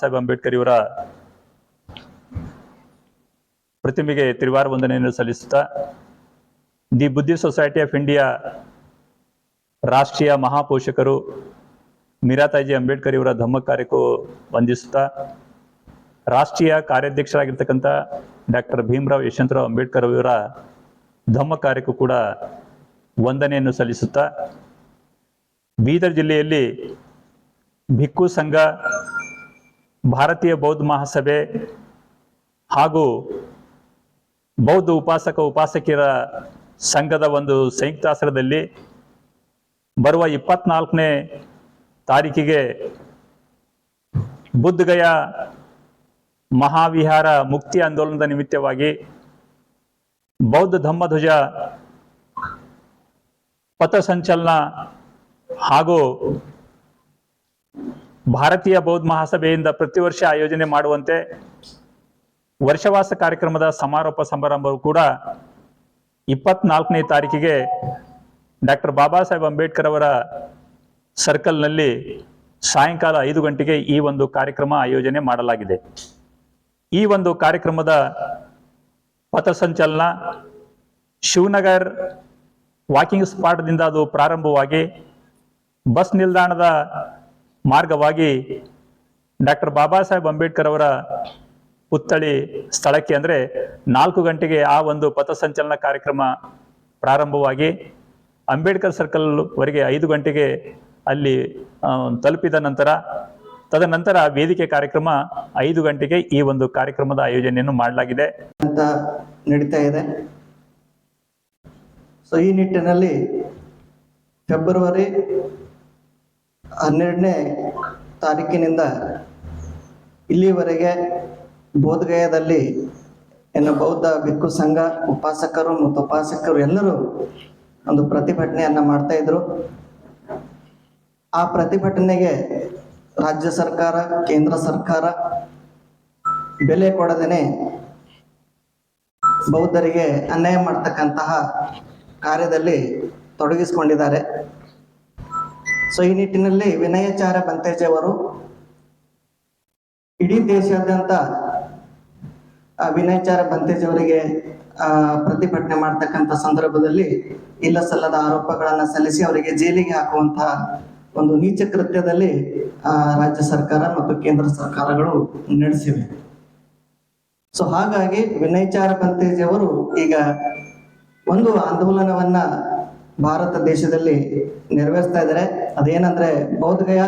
ಸಾಹೇಬ್ ಅಂಬೇಡ್ಕರ್ ಇವರ ಪ್ರತಿಮೆಗೆ ತಿರುವಾರ ವಂದನೆಯನ್ನು ಸಲ್ಲಿಸುತ್ತಾ ದಿ ಬುದ್ಧಿ ಸೊಸೈಟಿ ಆಫ್ ಇಂಡಿಯಾ ರಾಷ್ಟ್ರೀಯ ಮಹಾಪೋಷಕರು ಮೀರಾತಾಜಿ ಅಂಬೇಡ್ಕರ್ ಇವರ ಧಮ್ಮ ಕಾರ್ಯಕ್ಕೂ ವಂದಿಸುತ್ತಾ ರಾಷ್ಟ್ರೀಯ ಕಾರ್ಯಾಧ್ಯಕ್ಷರಾಗಿರ್ತಕ್ಕಂಥ ಡಾಕ್ಟರ್ ಭೀಮರಾವ್ ಯಶವಂತರಾವ್ ಅಂಬೇಡ್ಕರ್ ಅವರ ಧಮ್ಮ ಕಾರ್ಯಕ್ಕೂ ಕೂಡ ವಂದನೆಯನ್ನು ಸಲ್ಲಿಸುತ್ತಾ ಬೀದರ್ ಜಿಲ್ಲೆಯಲ್ಲಿ ಭಿಕ್ಕು ಸಂಘ ಭಾರತೀಯ ಬೌದ್ಧ ಮಹಾಸಭೆ ಹಾಗೂ ಬೌದ್ಧ ಉಪಾಸಕ ಉಪಾಸಕಿಯರ ಸಂಘದ ಒಂದು ಸಂಯುಕ್ತಾಶ್ರಯದಲ್ಲಿ ಬರುವ ಇಪ್ಪತ್ನಾಲ್ಕನೇ ತಾರೀಕಿಗೆ ಬುದ್ಧಗಯ ಮಹಾವಿಹಾರ ಮುಕ್ತಿ ಆಂದೋಲನದ ನಿಮಿತ್ತವಾಗಿ ಬೌದ್ಧ ಧಮ್ಮಧ್ವಜ ಪಥಸಂಚಲನ ಹಾಗೂ ಭಾರತೀಯ ಬೌದ್ಧ ಮಹಾಸಭೆಯಿಂದ ಪ್ರತಿ ವರ್ಷ ಆಯೋಜನೆ ಮಾಡುವಂತೆ ವರ್ಷವಾಸ ಕಾರ್ಯಕ್ರಮದ ಸಮಾರೋಪ ಸಮಾರಂಭವು ಕೂಡ ಇಪ್ಪತ್ನಾಲ್ಕನೇ ತಾರೀಕಿಗೆ ಡಾಕ್ಟರ್ ಬಾಬಾ ಸಾಹೇಬ್ ಅಂಬೇಡ್ಕರ್ ಅವರ ಸರ್ಕಲ್ನಲ್ಲಿ ಸಾಯಂಕಾಲ ಐದು ಗಂಟೆಗೆ ಈ ಒಂದು ಕಾರ್ಯಕ್ರಮ ಆಯೋಜನೆ ಮಾಡಲಾಗಿದೆ. ಈ ಒಂದು ಕಾರ್ಯಕ್ರಮದ ಪಥಸಂಚಲನ ಶಿವನಗರ್ ವಾಕಿಂಗ್ ಸ್ಪಾಟ್ದಿಂದ ಅದು ಪ್ರಾರಂಭವಾಗಿ ಬಸ್ ನಿಲ್ದಾಣದ ಮಾರ್ಗವಾಗಿ ಡಾಕ್ಟರ್ ಬಾಬಾ ಸಾಹೇಬ್ ಅಂಬೇಡ್ಕರ್ ಅವರ ಪುತ್ಥಳಿ ಸ್ಥಳಕ್ಕೆ ಅಂದರೆ ನಾಲ್ಕು ಗಂಟೆಗೆ ಆ ಒಂದು ಪಥಸಂಚಲನ ಕಾರ್ಯಕ್ರಮ ಪ್ರಾರಂಭವಾಗಿ ಅಂಬೇಡ್ಕರ್ ಸರ್ಕಲ್ ವರೆಗೆ ಐದು ಗಂಟೆಗೆ ಅಲ್ಲಿ ತಲುಪಿದ ನಂತರ, ತದನಂತರ ವೇದಿಕೆ ಕಾರ್ಯಕ್ರಮ ಐದು ಗಂಟೆಗೆ ಈ ಒಂದು ಕಾರ್ಯಕ್ರಮದ ಆಯೋಜನೆಯನ್ನು ಮಾಡಲಾಗಿದೆ. ಅಂತ ನಡೀತಾ ಇದೆ. ಸೊ ಈ ನಿಟ್ಟಿನಲ್ಲಿ ಫೆಬ್ರವರಿ ಹನ್ನೆರಡನೇ ತಾರೀಕಿನಿಂದ ಇಲ್ಲಿವರೆಗೆ ಬೋಧಗಯದಲ್ಲಿ ಏನು ಬೌದ್ಧ ಭಿಕ್ಕು ಸಂಘ ಉಪಾಸಕರು ಮತ್ತು ಉಪಾಸಕರು ಎಲ್ಲರೂ ಒಂದು ಪ್ರತಿಭಟನೆಯನ್ನ ಮಾಡ್ತಾ ಇದ್ರು. ಆ ಪ್ರತಿಭಟನೆಗೆ ರಾಜ್ಯ ಸರ್ಕಾರ, ಕೇಂದ್ರ ಸರ್ಕಾರ ಬೆಲೆ ಕೊಡದೇನೆ ಬೌದ್ಧರಿಗೆ ಅನ್ಯಾಯ ಮಾಡ್ತಕ್ಕಂತಹ ಕಾರ್ಯದಲ್ಲಿ ತೊಡಗಿಸಿಕೊಂಡಿದ್ದಾರೆ. ಸೊ ಈ ನಿಟ್ಟಿನಲ್ಲಿ ವಿನಯಾಚಾರ ಬಂತೇಜ್ ಅವರು ಇಡೀ ದೇಶಾದ್ಯಂತ ಆ, ವಿನಯಾಚಾರ್ಯ ಬಂತೇಜ್ ಅವರಿಗೆ ಪ್ರತಿಭಟನೆ ಮಾಡ್ತಕ್ಕಂಥ ಸಂದರ್ಭದಲ್ಲಿ ಇಲ್ಲ ಸಲ್ಲದ ಆರೋಪಗಳನ್ನ ಸಲ್ಲಿಸಿ ಅವರಿಗೆ ಜೈಲಿಗೆ ಹಾಕುವಂತಹ ಒಂದು ನೀಚ ಕೃತ್ಯದಲ್ಲಿ ಆ, ರಾಜ್ಯ ಸರ್ಕಾರ ಮತ್ತು ಕೇಂದ್ರ ಸರ್ಕಾರಗಳು ನಡೆಸಿವೆ. ಸೊ ಹಾಗಾಗಿ ವಿನಯಚಾರ ಬಂತೇಜ್ ಅವರು ಈಗ ಒಂದು ಆಂದೋಲನವನ್ನ ಭಾರತ ದೇಶದಲ್ಲಿ ನೆರವೇರಿಸ್ತಾ ಇದ್ದಾರೆ. ಅದೇನಂದ್ರೆ ಬೌದ್ಧಗಯ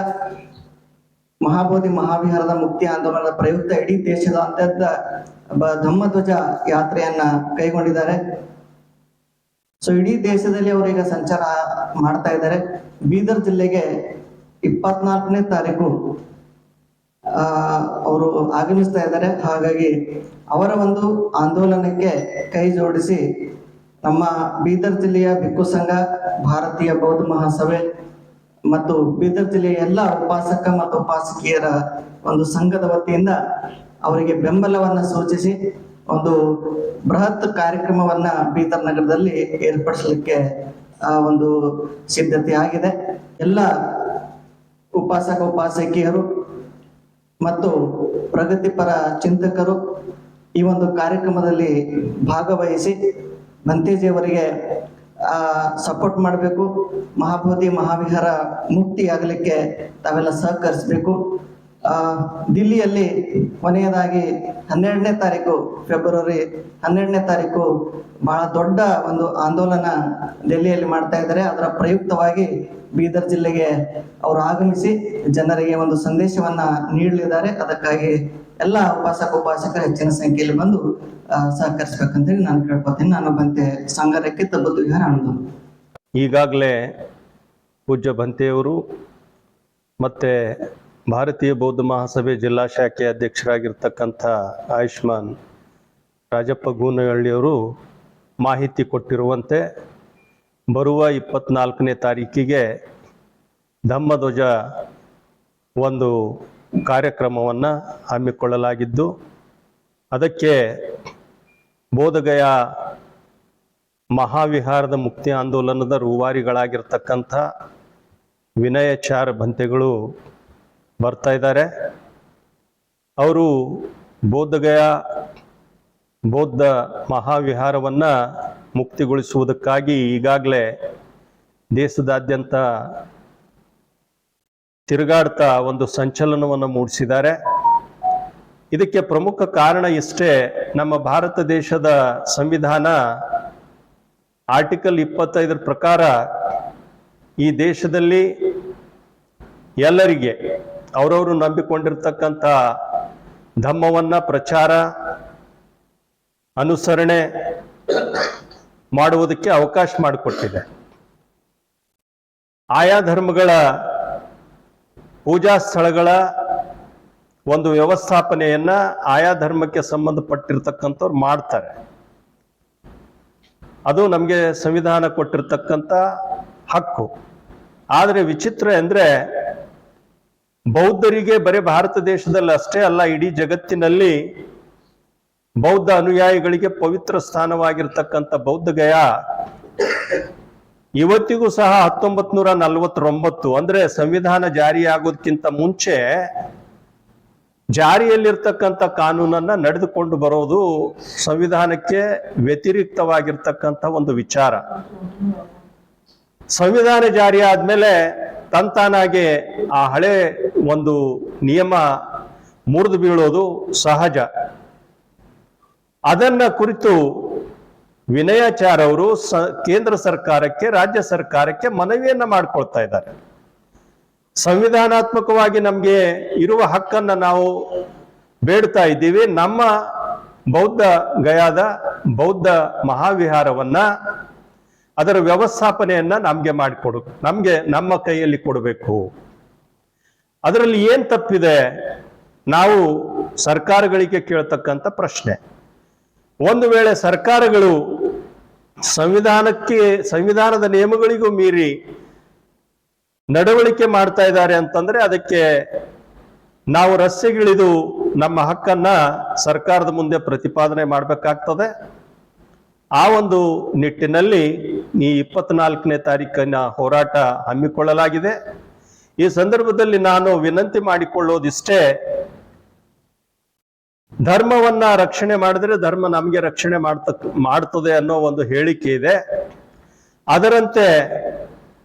ಮಹಾಬೋಧಿ ಮಹಾವಿಹಾರದ ಮುಕ್ತಿ ಆಂದೋಲನದ ಪ್ರಯುಕ್ತ ಇಡೀ ದೇಶದ ಅತ್ಯಂತ ಧಮ್ಮಧ್ವಜ ಯಾತ್ರೆಯನ್ನ ಕೈಗೊಂಡಿದ್ದಾರೆ. ಸೊ ಇಡೀ ದೇಶದಲ್ಲಿ ಅವರೀಗ ಸಂಚಾರ ಮಾಡ್ತಾ ಇದ್ದಾರೆ. ಬೀದರ್ ಜಿಲ್ಲೆಗೆ ಇಪ್ಪತ್ನಾಲ್ಕನೇ ತಾರೀಕು ಅವರು ಆಗಮಿಸ್ತಾ ಇದ್ದಾರೆ. ಹಾಗಾಗಿ ಅವರ ಒಂದು ಆಂದೋಲನಕ್ಕೆ ಕೈ ಜೋಡಿಸಿ ನಮ್ಮ ಬೀದರ್ ಜಿಲ್ಲೆಯ ಭಿಕ್ಕು ಸಂಘ, ಭಾರತೀಯ ಬೌದ್ಧ ಮಹಾಸಭೆ ಮತ್ತು ಬೀದರ್ ಜಿಲ್ಲೆಯ ಎಲ್ಲ ಉಪಾಸಕ ಮತ್ತು ಉಪಾಸಕಿಯರ ಒಂದು ಸಂಘದ ವತಿಯಿಂದ ಅವರಿಗೆ ಬೆಂಬಲವನ್ನ ಸೂಚಿಸಿ ಒಂದು ಬೃಹತ್ ಕಾರ್ಯಕ್ರಮವನ್ನ ಬೀದರ್ ನಗರದಲ್ಲಿ ಏರ್ಪಡಿಸಲಿಕ್ಕೆ, ಆ, ಒಂದು ಸಿದ್ಧತೆ ಆಗಿದೆ. ಎಲ್ಲ ಉಪಾಸಕ, ಉಪಾಸಕಿಯರು ಮತ್ತು ಪ್ರಗತಿಪರ ಚಿಂತಕರು ಈ ಒಂದು ಕಾರ್ಯಕ್ರಮದಲ್ಲಿ ಭಾಗವಹಿಸಿ ಬಂತೇಜಿಯವರಿಗೆ ಸಪೋರ್ಟ್ ಮಾಡಬೇಕು. ಮಹಾಬೋಧಿ, ಮಹಾವಿಹಾರ ಮುಕ್ತಿ ಆಗಲಿಕ್ಕೆ ತಾವೆಲ್ಲ ಸಹಕರಿಸಬೇಕು. ದಿಲ್ಲಿಯಲ್ಲಿ ಕೊನೆಯದಾಗಿ ಹನ್ನೆರಡನೇ ತಾರೀಕು ಫೆಬ್ರವರಿ ಹನ್ನೆರಡನೇ ತಾರೀಕು ಬಹಳ ದೊಡ್ಡ ಒಂದು ಆಂದೋಲನ ದೆಲ್ಲಿಯಲ್ಲಿ ಮಾಡ್ತಾ ಇದ್ದಾರೆ. ಅದರ ಪ್ರಯುಕ್ತವಾಗಿ ಬೀದರ್ ಜಿಲ್ಲೆಗೆ ಅವರು ಆಗಮಿಸಿ ಜನರಿಗೆ ಒಂದು ಸಂದೇಶವನ್ನ ನೀಡಲಿದ್ದಾರೆ. ಅದಕ್ಕಾಗಿ ಎಲ್ಲ ಉಪಾಸಕ ಉಪಾಸಕರು ಹೆಚ್ಚಿನ ಸಂಖ್ಯೆಯಲ್ಲಿ ಬಂದು ಸಹಕರಿಸ್ಬೇಕಂತೇಳಿ ನಾನು ಕೇಳ್ಕೊತೀನಿ ನಾನು ಬಂತೆ ಸಂಗಾರಕ್ಕೆ ತಬ್ಬದ್ದು ವಿಹಾರ ಆನಂದ ಈಗಾಗಲೇ ಪೂಜ್ಯ ಬಂತೆಯವರು ಮತ್ತು ಭಾರತೀಯ ಬೌದ್ಧ ಮಹಾಸಭೆ ಜಿಲ್ಲಾ ಶಾಖೆ ಅಧ್ಯಕ್ಷರಾಗಿರ್ತಕ್ಕಂಥ ಆಯುಷ್ಮಾನ್ ರಾಜಪ್ಪ ಗೂನಹಳ್ಳಿಯವರು ಮಾಹಿತಿ ಕೊಟ್ಟಿರುವಂತೆ ಬರುವ ಇಪ್ಪತ್ನಾಲ್ಕನೇ ತಾರೀಕಿಗೆ ಧಮ್ಮಧ್ವಜ ಒಂದು ಕಾರ್ಯಕ್ರಮವನ್ನು ಹಮ್ಮಿಕೊಳ್ಳಲಾಗಿದ್ದು, ಅದಕ್ಕೆ ಬೋಧಗಯ ಮಹಾವಿಹಾರದ ಮುಕ್ತಿ ಆಂದೋಲನದ ರೂವಾರಿಗಳಾಗಿರ್ತಕ್ಕಂಥ ವಿನಯಚಾರ ಬಂತೆಗಳು ಬರ್ತಾ ಇದ್ದಾರೆ. ಅವರು ಬೋಧಗಯ ಬೌದ್ಧ ಮಹಾವಿಹಾರವನ್ನು ಮುಕ್ತಿಗೊಳಿಸುವುದಕ್ಕಾಗಿ ಈಗಾಗಲೇ ದೇಶದಾದ್ಯಂತ ತಿರುಗಾಡ್ತಾ ಒಂದು ಸಂಚಲನವನ್ನು ಮೂಡಿಸಿದ್ದಾರೆ. ಇದಕ್ಕೆ ಪ್ರಮುಖ ಕಾರಣ ಇಷ್ಟೇ ನಮ್ಮ ಭಾರತ ದೇಶದ ಸಂವಿಧಾನ ಆರ್ಟಿಕಲ್ ಇಪ್ಪತ್ತೈದರ ಪ್ರಕಾರ ಈ ದೇಶದಲ್ಲಿ ಎಲ್ಲರಿಗೆ ಅವರವರು ನಂಬಿಕೊಂಡಿರ್ತಕ್ಕಂಥ ಧಮ್ಮವನ್ನ ಪ್ರಚಾರ, ಅನುಸರಣೆ ಮಾಡುವುದಕ್ಕೆ ಅವಕಾಶ ಮಾಡಿಕೊಟ್ಟಿದೆ. ಆಯಾ ಧರ್ಮಗಳ ಪೂಜಾ ಸ್ಥಳಗಳ ಒಂದು ವ್ಯವಸ್ಥಾಪನೆಯನ್ನ ಆಯಾ ಧರ್ಮಕ್ಕೆ ಸಂಬಂಧಪಟ್ಟಿರ್ತಕ್ಕಂಥವ್ರು ಮಾಡ್ತಾರೆ. ಅದು ನಮಗೆ ಸಂವಿಧಾನ ಕೊಟ್ಟಿರ್ತಕ್ಕಂಥ ಹಕ್ಕು. ಆದರೆ ವಿಚಿತ್ರ ಅಂದ್ರೆ ಬೌದ್ಧರಿಗೆ ಬರೀ ಭಾರತ ದೇಶದಲ್ಲಿ ಅಷ್ಟೇ ಅಲ್ಲ, ಇಡೀ ಜಗತ್ತಿನಲ್ಲಿ ಬೌದ್ಧ ಅನುಯಾಯಿಗಳಿಗೆ ಪವಿತ್ರ ಸ್ಥಾನವಾಗಿರ್ತಕ್ಕಂಥ ಬೌದ್ಧ ಗಯ ಇವತ್ತಿಗೂ ಸಹ ಹತ್ತೊಂಬತ್ ನೂರ ನಲವತ್ತೊಂಬತ್ತು, ಅಂದ್ರೆ ಸಂವಿಧಾನ ಜಾರಿಯಾಗೋದಕ್ಕಿಂತ ಮುಂಚೆ ಜಾರಿಯಲ್ಲಿರ್ತಕ್ಕಂಥ ಕಾನೂನನ್ನ ನಡೆದುಕೊಂಡು ಬರೋದು ಸಂವಿಧಾನಕ್ಕೆ ವ್ಯತಿರಿಕ್ತವಾಗಿರ್ತಕ್ಕಂಥ ಒಂದು ವಿಚಾರ. ಸಂವಿಧಾನ ಜಾರಿ ಆದ್ಮೇಲೆ ತಂತಾನಾಗೆ ಆ ಹಳೆ ಒಂದು ನಿಯಮ ಮುರಿದು ಬೀಳೋದು ಸಹಜ. ಅದನ್ನ ಕುರಿತು ವಿನಯಾಚಾರ್ ಅವರು ಕೇಂದ್ರ ಸರ್ಕಾರಕ್ಕೆ, ರಾಜ್ಯ ಸರ್ಕಾರಕ್ಕೆ ಮನವಿಯನ್ನ ಮಾಡ್ಕೊಳ್ತಾ ಇದ್ದಾರೆ. ಸಂವಿಧಾನಾತ್ಮಕವಾಗಿ ನಮಗೆ ಇರುವ ಹಕ್ಕನ್ನ ನಾವು ಬೇಡ್ತಾ ಇದ್ದೀವಿ. ನಮ್ಮ ಬೌದ್ಧ ಗಯಾದ ಬೌದ್ಧ ಮಹಾವಿಹಾರವನ್ನ ಅದರ ವ್ಯವಸ್ಥಾಪನೆಯನ್ನ ನಮ್ಗೆ ಮಾಡಿಕೊಡು, ನಮ್ಗೆ ನಮ್ಮ ಕೈಯಲ್ಲಿ ಕೊಡಬೇಕು. ಅದರಲ್ಲಿ ಏನ್ ತಪ್ಪಿದೆ? ನಾವು ಸರ್ಕಾರಗಳಿಗೆ ಕೇಳ್ತಕ್ಕಂಥ ಪ್ರಶ್ನೆ. ಒಂದು ವೇಳೆ ಸರ್ಕಾರಗಳು ಸಂವಿಧಾನಕ್ಕೆ, ಸಂವಿಧಾನದ ನಿಯಮಗಳಿಗೂ ಮೀರಿ ನಡವಳಿಕೆ ಮಾಡ್ತಾ ಇದ್ದಾರೆ ಅಂತಂದ್ರೆ ಅದಕ್ಕೆ ನಾವು ರಸ್ತೆಗಿಳಿದು ನಮ್ಮ ಹಕ್ಕನ್ನ ಸರ್ಕಾರದ ಮುಂದೆ ಪ್ರತಿಪಾದನೆ ಮಾಡಬೇಕಾಗ್ತದೆ. ಆ ಒಂದು ನಿಟ್ಟಿನಲ್ಲಿ ಈ ಇಪ್ಪತ್ನಾಲ್ಕನೇ ತಾರೀಕಿನ ಹೋರಾಟ ಹಮ್ಮಿಕೊಳ್ಳಲಾಗಿದೆ. ಈ ಸಂದರ್ಭದಲ್ಲಿ ನಾನು ವಿನಂತಿ ಮಾಡಿಕೊಳ್ಳೋದಿಷ್ಟೇ ಧರ್ಮವನ್ನ ರಕ್ಷಣೆ ಮಾಡಿದ್ರೆ ಧರ್ಮ ನಮಗೆ ರಕ್ಷಣೆ ಮಾಡ್ತಕ್ ಮಾಡ್ತದೆ ಅನ್ನೋ ಒಂದು ಹೇಳಿಕೆ ಇದೆ. ಅದರಂತೆ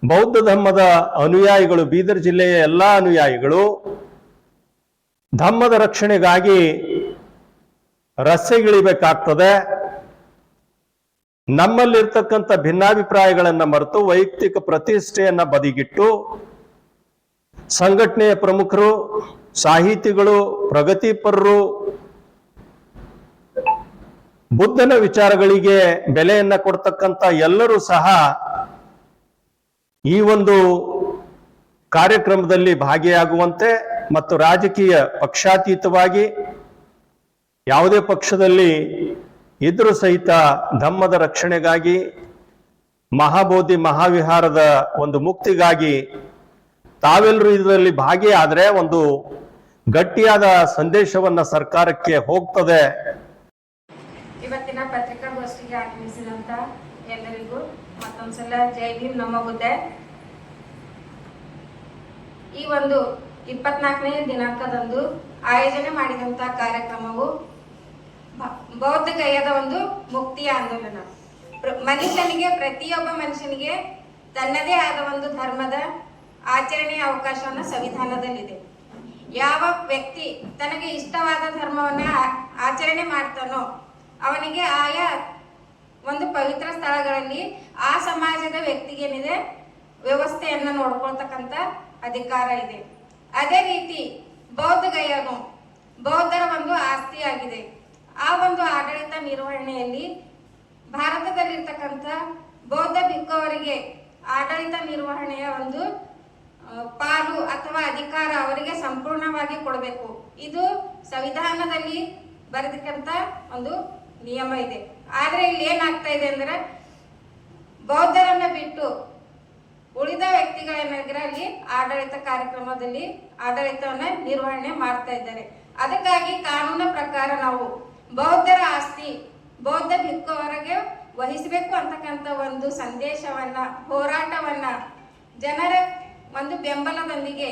ಬೌದ್ಧ ಧರ್ಮದ ಅನುಯಾಯಿಗಳು, ಬೀದರ್ ಜಿಲ್ಲೆಯ ಎಲ್ಲಾ ಅನುಯಾಯಿಗಳು ಧರ್ಮದ ರಕ್ಷಣೆಗಾಗಿ ರಸ್ತೆಗಿಳಿಬೇಕಾಗ್ತದೆ. ನಮ್ಮಲ್ಲಿರ್ತಕ್ಕಂಥ ಭಿನ್ನಾಭಿಪ್ರಾಯಗಳನ್ನ ಮರೆತು ವೈಯಕ್ತಿಕ ಪ್ರತಿಷ್ಠೆಯನ್ನ ಬದಿಗಿಟ್ಟು ಸಂಘಟನೆಯ ಪ್ರಮುಖರು, ಸಾಹಿತಿಗಳು, ಪ್ರಗತಿಪರರು ಬುದ್ಧನ ವಿಚಾರಗಳಿಗೆ ಬೆಲೆಯನ್ನ ಕೊಡ್ತಕ್ಕಂಥ ಎಲ್ಲರೂ ಸಹ ಈ ಒಂದು ಕಾರ್ಯಕ್ರಮದಲ್ಲಿ ಭಾಗಿಯಾಗುವಂತೆ ಮತ್ತು ರಾಜಕೀಯ ಪಕ್ಷಾತೀತವಾಗಿ ಯಾವುದೇ ಪಕ್ಷದಲ್ಲಿ ಇದ್ರು ಸಹಿತ ಧಮ್ಮದ ರಕ್ಷಣೆಗಾಗಿ ಮಹಾಬೋಧಿ ಮಹಾವಿಹಾರದ ಒಂದು ಮುಕ್ತಿಗಾಗಿ ತಾವೆಲ್ಲರೂ ಇದರಲ್ಲಿ ಭಾಗಿಯಾದ್ರೆ ಒಂದು ಗಟ್ಟಿಯಾದ ಸಂದೇಶವನ್ನ ಸರ್ಕಾರಕ್ಕೆ ಹೋಗ್ತದೆ. ಜೈ ಭೀಮ್ ನಮ್ಮ ಬುದ್ಧ ಈ ಒಂದು ಇಪ್ಪತ್ನಾಲ್ಕನೇ ದಿನಾಂಕದಂದು ಆಯೋಜನೆ ಮಾಡಿದಂತ ಕಾರ್ಯಕ್ರಮವು ಬೌದ್ಧ ಗಯದ ಒಂದು ಮುಕ್ತಿಯ ಆಂದೋಲನ. ಮನುಷ್ಯನಿಗೆ, ಪ್ರತಿಯೊಬ್ಬ ಮನುಷ್ಯನಿಗೆ ತನ್ನದೇ ಆದ ಒಂದು ಧರ್ಮದ ಆಚರಣೆಯ ಅವಕಾಶವನ್ನು ಸಂವಿಧಾನದಲ್ಲಿದೆ. ಯಾವ ವ್ಯಕ್ತಿ ತನಗೆ ಇಷ್ಟವಾದ ಧರ್ಮವನ್ನ ಆಚರಣೆ ಮಾಡ್ತಾನೋ, ಅವನಿಗೆ ಆಯಾ ಒಂದು ಪವಿತ್ರ ಸ್ಥಳಗಳಲ್ಲಿ ಆ ಸಮಾಜದ ವ್ಯಕ್ತಿಗೇನಿದೆ, ವ್ಯವಸ್ಥೆಯನ್ನ ನೋಡ್ಕೊಳ್ತಕ್ಕಂತ ಅಧಿಕಾರ ಇದೆ. ಅದೇ ರೀತಿ ಬೌದ್ಧ ಗಯನು ಬೌದ್ಧರ ಒಂದು ಆಸ್ತಿಯಾಗಿದೆ. ಆ ಒಂದು ಆಡಳಿತ ನಿರ್ವಹಣೆಯಲ್ಲಿ ಭಾರತದಲ್ಲಿರ್ತಕ್ಕಂಥ ಬೌದ್ಧ ಭಿಕ್ಕವರಿಗೆ ಆಡಳಿತ ನಿರ್ವಹಣೆಯ ಒಂದು ಪಾಲು ಅಥವಾ ಅಧಿಕಾರ ಅವರಿಗೆ ಸಂಪೂರ್ಣವಾಗಿ ಕೊಡಬೇಕು. ಇದು ಸಂವಿಧಾನದಲ್ಲಿ ಬರೆದಕ್ಕಂತ ಒಂದು ನಿಯಮ ಇದೆ. ಆದ್ರೆ ಇಲ್ಲಿ ಏನಾಗ್ತಾ ಇದೆ ಅಂದ್ರೆ ಬೌದ್ಧರನ್ನ ಬಿಟ್ಟು ಉಳಿದ ವ್ಯಕ್ತಿಗಳೇನಾದ್ರಲ್ಲಿ ಆಡಳಿತ ಕಾರ್ಯಕ್ರಮದಲ್ಲಿ ಆಡಳಿತವನ್ನ ನಿರ್ವಹಣೆ ಮಾಡ್ತಾ ಇದ್ದಾರೆ. ಅದಕ್ಕಾಗಿ ಕಾನೂನ ಪ್ರಕಾರ ನಾವು ಬೌದ್ಧರ ಆಸ್ತಿ ಬೌದ್ಧ ಭಿಕ್ಕುವರೆಗೆ ವಹಿಸಬೇಕು ಅಂತಕ್ಕಂಥ ಒಂದು ಸಂದೇಶವನ್ನ, ಹೋರಾಟವನ್ನ ಜನರ ಒಂದು ಬೆಂಬಲದೊಂದಿಗೆ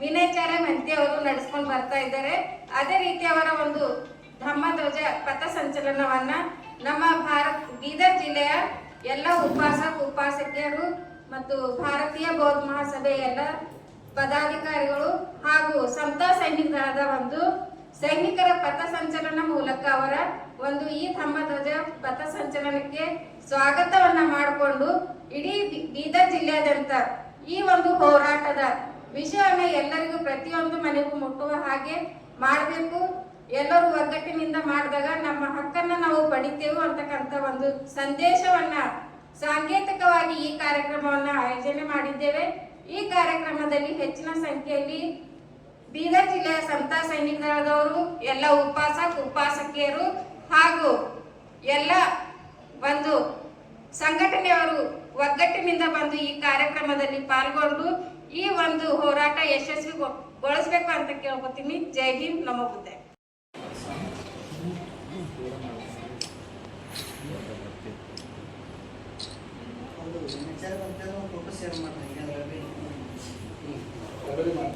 ವಿನಯಚಾರ್ಯ ಮಂತ್ರಿ ಅವರು ನಡೆಸ್ಕೊಂಡು ಬರ್ತಾ ಇದ್ದಾರೆ. ಅದೇ ರೀತಿ ಅವರ ಒಂದು ಧಮ್ಮಧ್ವಜ ಪಥ ಸಂಚಲನವನ್ನ ನಮ್ಮ ಭಾರತ್, ಬೀದರ್ ಜಿಲ್ಲೆಯ ಎಲ್ಲ ಉಪಾಸಕ ಉಪಾಸಕಿಯರು ಮತ್ತು ಭಾರತೀಯ ಬೌದ್ಧ ಮಹಾಸಭೆಯ ಎಲ್ಲ ಪದಾಧಿಕಾರಿಗಳು ಹಾಗೂ ಸಂತ ಸೈನಿಕರಾದ ಒಂದು ಸೈನಿಕರ ಪಥ ಸಂಚಲನ ಮೂಲಕ ಅವರ ಒಂದು ಈ ಧಮ್ಮಧ್ವಜ ಪಥ ಸಂಚಲನಕ್ಕೆ ಸ್ವಾಗತವನ್ನ ಮಾಡಿಕೊಂಡು ಇಡೀ ಬೀದರ್ ಜಿಲ್ಲೆಯಾದ್ಯಂತ ಈ ಒಂದು ಹೋರಾಟದ ವಿಷಯವನ್ನ ಎಲ್ಲರಿಗೂ ಪ್ರತಿಯೊಂದು ಮನೆಗೂ ಮುಟ್ಟುವ ಹಾಗೆ ಮಾಡಬೇಕು. ಎಲ್ಲರೂ ಒಗ್ಗಟ್ಟಿನಿಂದ ಮಾಡಿದಾಗ ನಮ್ಮ ಹಕ್ಕನ್ನ ನಾವು ಪಡಿತೇವೆ ಅಂತಕ್ಕಂಥ ಒಂದು ಸಂದೇಶವನ್ನ ಸಾಂಕೇತಿಕವಾಗಿ ಈ ಕಾರ್ಯಕ್ರಮವನ್ನ ಆಯೋಜನೆ ಮಾಡಿದ್ದೇವೆ. ಈ ಕಾರ್ಯಕ್ರಮದಲ್ಲಿ ಹೆಚ್ಚಿನ ಸಂಖ್ಯೆಯಲ್ಲಿ ಬೀದರ್ ಜಿಲ್ಲೆಯ ಸಂತಾ ಸೈನಿಕ ದಳದವರು ಎಲ್ಲ ಉಪಾಸ ಉಪಾಸಕಿಯರು ಹಾಗೂ ಎಲ್ಲ ಒಂದು ಸಂಘಟನೆಯವರು ಒಗ್ಗಟ್ಟಿನಿಂದ ಬಂದು ಈ ಕಾರ್ಯಕ್ರಮದಲ್ಲಿ ಪಾಲ್ಗೊಂಡು ಈ ಒಂದು ಹೋರಾಟ ಯಶಸ್ವಿಗೊಳಿಸಬೇಕು ಅಂತ ಕೇಳ್ಕೊತೀನಿ. ಜೈ ಹಿಂದ್, ನಮೋ ಬುದ್ಧ ಒಂದು ವಿಚಾರ ಬಂತಂದ್ರೆ ಒಂದು ಫೋಟೋ ಶೇರ್ ಮಾಡ್ತೀನಿ ಕಬಡ್ಡಿ ಮಾಡ್ತೀನಿ